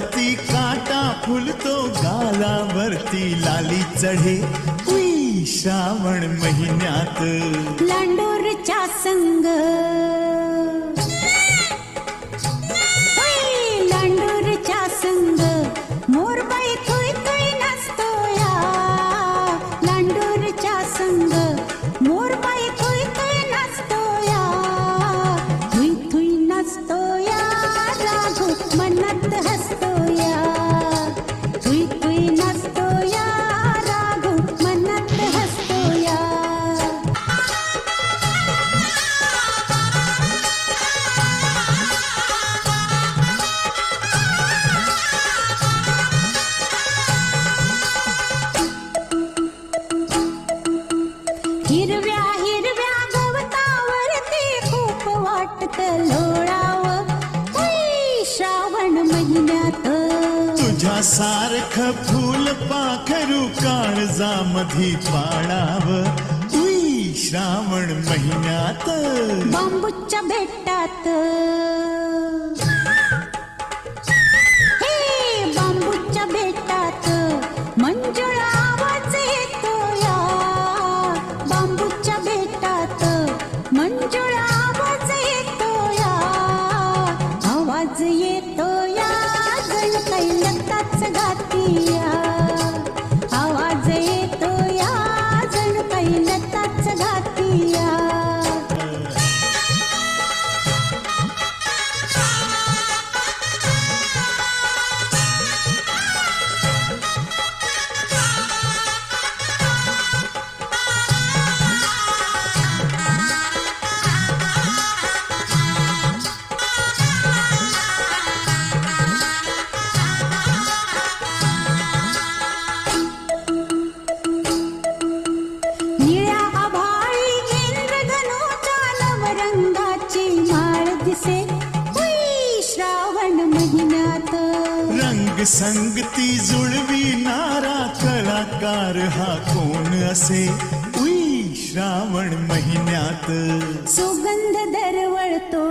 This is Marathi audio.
वरती काटा फुलतो गालावरती लाली चढे. उई श्रावण महिन्यात. लांडोरच्या संग. लांडोरच्या संग. मोर लोळाव. श्रावण महिन्यात. तुझ्या सारख फूल पाखरू काळजामधी पाळाव. उई श्रावण महिन्यात. बांबूच्या भेटात. हे बांबूच्या भेटात. मंजुळ दिसे उई, श्रावण महिन्यात रंग संगती जुळवी नारा कलाकार हा कोण असे? उई श्रावण महिन्यात सुगंध दरवळतो